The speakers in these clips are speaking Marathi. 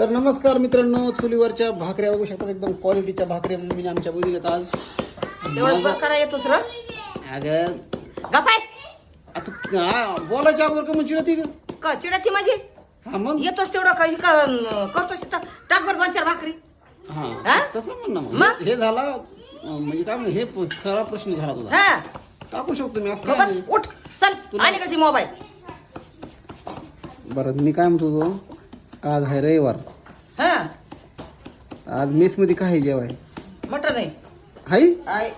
तर नमस्कार मित्रांनो चुलीवरच्या भाकऱ्या बघू शकतात एकदम क्वालिटीच्या भाकऱ्या मम्मीने आमच्या बोलीत आज. तेवढं बघ करा येतोस र अगं गपाय आता हा, बोलायच्या अगोदर का म्हणजे ती क चिडती माझी हा मग? येतोस तेवढं काही करतोस इथं. टाक बरं दोन चार भाकरी. हा हा? तसं म्हण ना मग. मग? हे झाला अं, म्हणजे काय म्हणते हे प- खरा प्रश्न झाला तुझा. हा. टाकू शकतो मी असं काय बस नाही. उठ चल. आणि कधी मोबाईल. बरं मी काय म्हणतो तो? आज आहे रविवार. हा. आज मेस मध्ये काय आहे जेवाय? मटर नाही हाय आय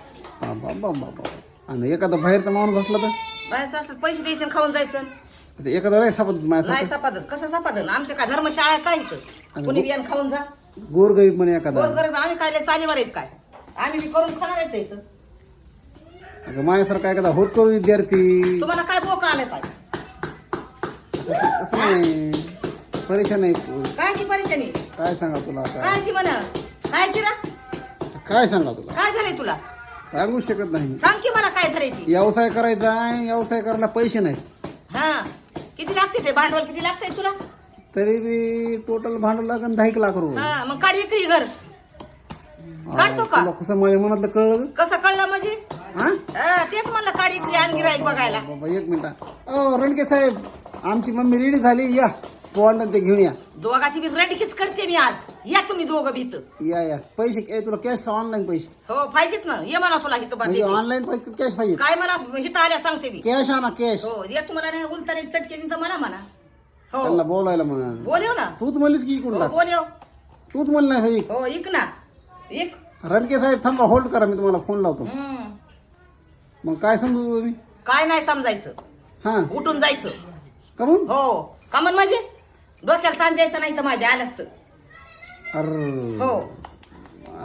बाबा बाबा आणि एखादा बाहेरचा माणूस असला तर? बाहेरचं असं पैसे द्यायचे आणि खाऊन जायचं. आता एखादा नाही सापडत नाही माझ्यासाठी सापादत कसं सापादत आमच्या काय धर्मशाळा आहे काय इथं? कुणी बियाण खाऊन जा. गोरगरीब म्हणे एखादा. गोरगरीब आम्ही काय सालीवर आहेत काय? आम्ही बी करून खाणार आहे इथं. अगं माझ्यासारखा एखादा होत करू विद्यार्थी. तुम्हाला काय बोका आले काय तसं तसं नाही. परेशान आहे. कायची परेशानी? काय सांगा तुला काय कायची म्हणा? कायची ना काय सांगा तुला? काय झालंय तुला? सांगू शकत नाही. सांग की मला काय झालंय ती. व्यवसाय करायचा आहे व्यवसाय करायला पैसे नाहीत. हा. किती लागते ते? भांडवल किती लागतंय तुला? तरी बी टोटल भांडवल लागेल दहा एक लाख रुपये. हा मग काढ विक्री घर. काढतो का? तुला कसं माझ्या मनातलं कळलं? कसं कळलं म्हणजे? हा? हा, तेच म्हणलं काढ विक्री आणि गिराईक बघायला. बाबा एक मिनिट. ओ रणके साहेब आमची मम्मी रेडी झाली या. पोहांड ते घेऊन या. दोघाची बी रडकीच करते मी आज. या तुम्ही दोघं भीत. या या. पैसे ए, तुला कॅश का ऑनलाईन पैसे. हो पाहिजेत ना. ये मला तुला इथं म्हणजे बांधते ऑनलाईन पैसे कॅश पाहिजे काय मला इथं आल्या सांगते मी. कॅश आणा कॅश हो ये तुम्हाला नाही उलता नाही चटके तर मला म्हणा. हो. त्यांना बोलायला मग बोलव ना. तूच म्हणलीस की इकडून हो टाक. बोलव. तूच म्हणलं नाही. हो इक ना. इक रणके साहेब थांबा होल्ड करा मी तुम्हाला फोन लावतो. हम्म. मग काय समजू तुम्ही? काय नाही समजायचं. हा. उठून जायचं? कमून? हो. का म्हण माझे? डोक्याला ताण द्यायचं नाही तर माझ्या आलं असतं अरे हो.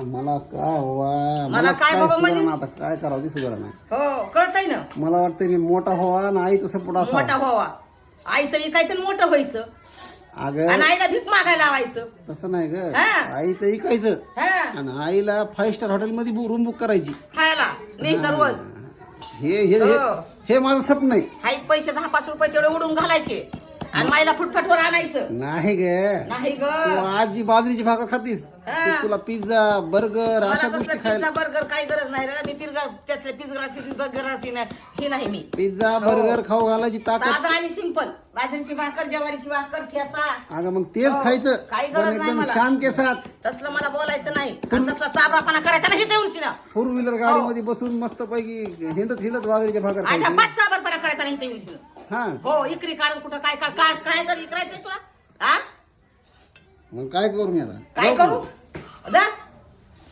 मला काय व्हावा मला काय बाबा सुधारणा म्हणजे? आता काय करावं ती सुधारणा नाही हो कळतंय ना. मला वाटतं मी मोठा व्हावा आणि आईचं सपोर्ट मोठा असावा व्हावा. आईचं विकायचं आणि मोठं व्हायचं. अगं आणि आईला भीक मागायला लावायचं. तसं नाही ग. हा. आईचं ऐकायचं. हा. आणि आईला फाईव्ह स्टार हॉटेल मध्ये रूम बुक करायची. खायला नाही तर रोज. हे हे हे- हो. हे माझं स्वप्न आहे. पैसे दहा पाच रुपये तेवढे उडून घालायचे. आणि माईला फुटफटवर आणायचं. नाही ग. नाही ग. तू आज बाजरीची भाकर खातीस. हा. ते तुला पिझ्झा बर्गर मला अशा गोष्टी पिझ्झा खायला बर्गर काही गरज नाही रे? मी पिरगा त्यातल्या पिझ्झाची बर्गराची नाही. ही नाही मी. पिझ्झा हो. बर्गर खाऊ घालायची ताकद साधा आणि सिंपल. बाजरीची भाकर ज्वारीची भाकर ठेसा. अगं मग तेच हो. खायचं. काही पण गरज नाही एकदम मला. शांत केसात तसलं मला बोलायचं नाही. आणि तसला चाबरापणा करायचा नाही देऊन शिना फोर व्हीलर हो. गाडीमध्ये बसून मस्त पैकी हिंडत हिंडत बाजरीच्या भाकर अच्छा खायची. पाच चाबरपणा करायचा नाही देऊन शिना हा. हो इकरी काढून कुठं काय काय काय काय इकरायचंय तुला? हा मग काय करू मी आता? काय करू? जा.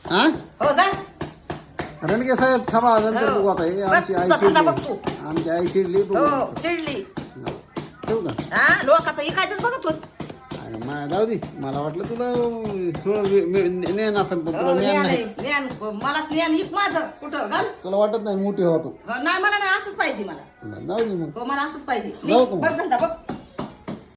हा हो जा. रणगे साहेब थांबा नंतर हो. बघू आता हे बघ, आमची आई तुझा धंदा बघ चिडली तू. आमची आई चिडली बघू. हो चिडली. ठेवू का? हा लोकांचं इकायचंच बघतोस मा- जाऊ दे. मला वाटलं तुला वे- ज्ञान असेल पण तुला ज्ञान ज्ञान नाही. ज्ञान मला ज्ञान इक माझं. कुठं? घाल. तुला वाटत नाही मोठी हो तू नाही मला नाही असंच पाहिजे मला. जाऊ दे मग. हो मला असंच पाहिजे. जाऊ का मग? बघ धंदा बघ.